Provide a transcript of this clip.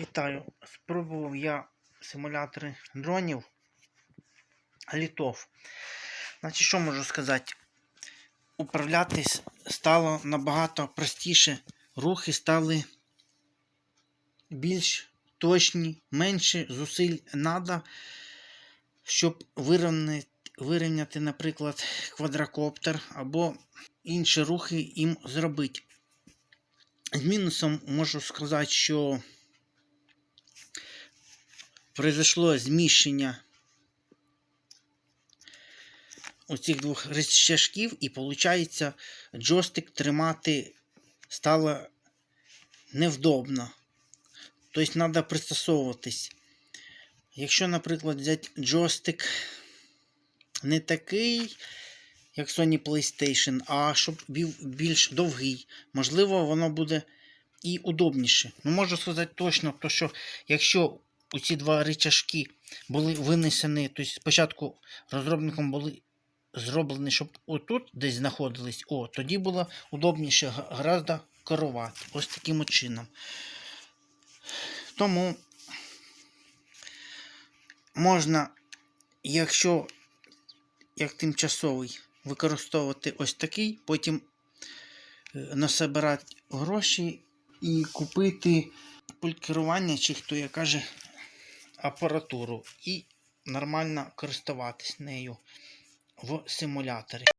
Вітаю. Спробував я симулятори дронів літов. Значить, що можу сказати? Управлятись стало набагато простіше. Рухи стали більш точні, менше зусиль треба, щоб вирівняти, вирівняти, наприклад, квадрокоптер або інші рухи їм зробити. З мінусом можу сказати, що произошло зміщення оцих двох рычажків, і виходить, джойстик тримати стало невдобно. Тобто треба пристосовуватись. Якщо, наприклад, взяти джойстик не такий, як Sony PlayStation, а щоб був більш довгий, можливо, воно буде і удобніше. Ну, можу сказати точно, то, що якщо ці два рычажки були винесені, тобто спочатку розробником були зроблені, щоб отут десь знаходились, о, тоді було удобніше гораздо керувати. Ось таким чином. Тому можна, якщо як тимчасовий, використовувати ось такий, потім е, насобирати гроші і купити пульт керування, чи хто як каже, апаратуру і нормально користуватись нею в симуляторі.